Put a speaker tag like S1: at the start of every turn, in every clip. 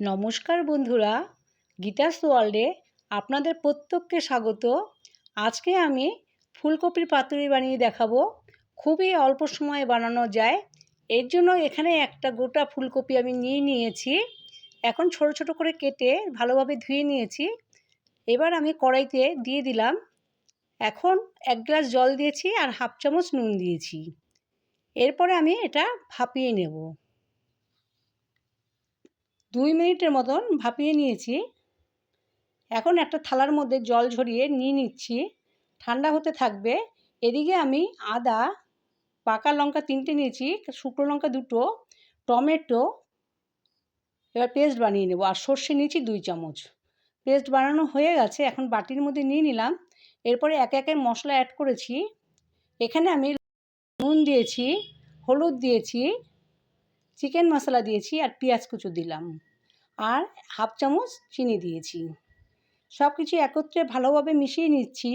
S1: নমস্কার বন্ধুরা, গীতাস ওয়ার্ল্ডে আপনাদের প্রত্যেককে স্বাগত। আজকে আমি ফুলকপির পাতুরি বানিয়ে দেখাবো। খুবই অল্প সময়ে বানানো যায়। এর জন্য এখানে একটা গোটা ফুলকপি আমি নিয়ে নিয়েছি। এখন ছোট ছোট করে কেটে ভালোভাবে ধুয়ে নিয়েছি। এবার আমি কড়াইতে দিয়ে দিলাম। এখন এক গ্লাস জল দিয়েছি আর হাফ চামচ নুন দিয়েছি। এরপরে আমি এটা ভাপিয়ে নেব। দুই মিনিটের মতন ভাপিয়ে নিয়েছি। এখন একটা থালার মধ্যে জল ঝরিয়ে নিয়ে নিচ্ছি। ঠান্ডা হতে থাকবে। এদিকে আমি আদা, পাকা লঙ্কা তিনটে নিয়েছি, শুকনো লঙ্কা দুটো, টমেটো, এবার পেস্ট বানিয়ে নেব। আর সর্ষে নিয়েছি দুই চামচ। পেস্ট বানানো হয়ে গেছে, এখন বাটির মধ্যে নিয়ে নিলাম। এরপরে একে একে মশলা অ্যাড করেছি। এখানে আমি নুন দিয়েছি, হলুদ দিয়েছি চিকেন মশলা দিয়েছি আর পেঁয়াজ কুচু দিলাম। আর হাফ চামচ চিনি দিয়েছি। সব কিছু একত্রে ভালোভাবে মিশিয়ে নিচ্ছি।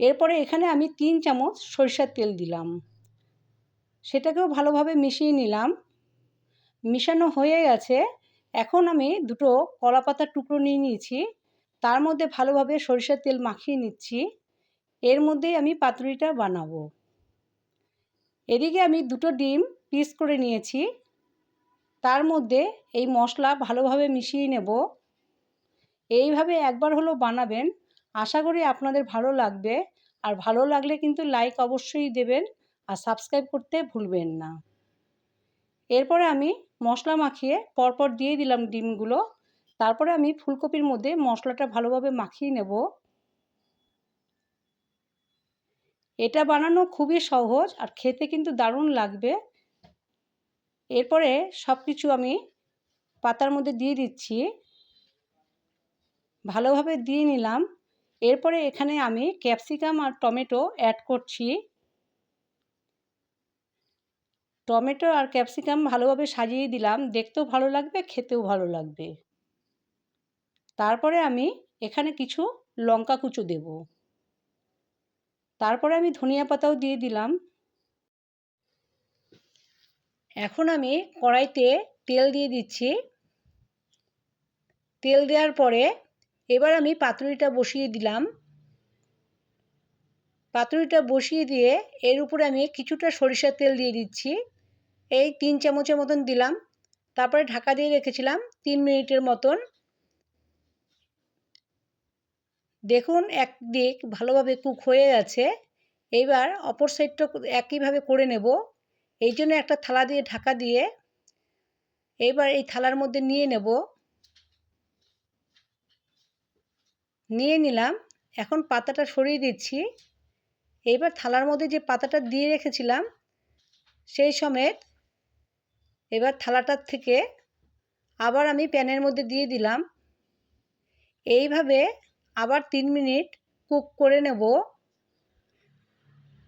S1: এরপরে এখানে আমি তিন চামচ সরিষার তেল দিলাম। সেটাকেও ভালোভাবে মিশিয়ে নিলাম। মিশানো হয়ে গেছে। এখন আমি দুটো কলা পাতার টুকরো নিয়ে নিয়েছি। তার মধ্যে ভালোভাবে সরিষার তেল মাখিয়ে নিচ্ছি। এর মধ্যেই আমি পাতুরিটা বানাবো। এদিকে আমি দুটো ডিম পিস করে নিয়েছি। তার মধ্যে এই মশলা ভালোভাবে মিশিয়ে নেব। এইভাবে একবার হলো বানাবেন। আশা করি আপনাদের ভালো লাগবে। আর ভালো লাগলে কিন্তু লাইক অবশ্যই দেবেন আর সাবস্ক্রাইব করতে ভুলবেন না। এরপরে আমি মশলা মাখিয়ে পরপর দিয়ে দিলাম ডিমগুলো। তারপরে আমি ফুলকপির মধ্যে মশলাটা ভালোভাবে মাখিয়ে নেব। এটা বানানো খুবই সহজ আর খেতে কিন্তু দারুণ লাগবে। এরপরে সব কিছু আমি পাতার মধ্যে দিয়ে দিচ্ছি। ভালোভাবে দিয়ে নিলাম। এরপরে এখানে আমি ক্যাপসিকাম আর টমেটো অ্যাড করছি। টমেটো আর ক্যাপসিকাম ভালোভাবে সাজিয়ে দিলাম। দেখতেও ভালো লাগবে, খেতেও ভালো লাগবে। তারপরে আমি এখানে কিছু লঙ্কা কুচো দেব। তারপরে আমি ধনিয়া পাতাও দিয়ে দিলাম। এখন আমি কড়াইতে তেল দিয়ে দিচ্ছি। তেল দেওয়ার পরে এবার আমি পাতুরিটা বসিয়ে দিলাম। পাতুরিটা বসিয়ে দিয়ে এর উপরে আমি কিছুটা সরিষার তেল দিয়ে দিচ্ছি। এই তিন চামচের মতন দিলাম। তারপরে ঢাকা দিয়ে রেখেছিলাম তিন মিনিটের মতন। দেখুন এক দিক ভালোভাবে কুক হয়ে গেছে। এইবার অপর সাইডটা একইভাবে করে নেব। এই জন্য একটা থালা দিয়ে ঢাকা দিয়ে এইবার এই থালার মধ্যে নিয়ে নেব। নিয়ে নিলাম। এখন পাতাটা সরিয়ে দিচ্ছি। এইবার থালার মধ্যে যে পাতাটা দিয়ে রেখেছিলাম, সেই সমেত এবার থালাটার থেকে আবার আমি প্যানের মধ্যে দিয়ে দিলাম। এইভাবে আবার তিন মিনিট কুক করে নেব।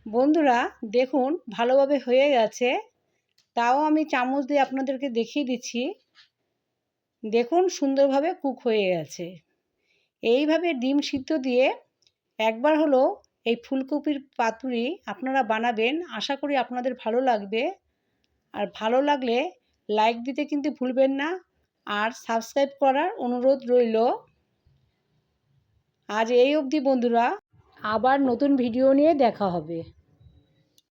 S1: বন্ধুরা, দেখুন, ভালোভাবে হয়ে গেছে। তাও আমি চামচ দিয়ে আপনাদেরকে দেখিয়ে দিচ্ছি। দেখুন, সুন্দরভাবে কুক হয়ে গেছে। এইভাবে ডিম সিদ্ধ দিয়ে একবার হলো এই ফুলকপির পাতুরি আপনারা বানাবেন। আশা করি আপনাদের ভালো লাগবে। আর ভালো লাগলে লাইক দিতে কিন্তু ভুলবেন না। আর সাবস্ক্রাইব করার অনুরোধ রইল। আজ এই অবধি, বন্ধুরা। আবার নতুন ভিডিও নিয়ে দেখা হবে।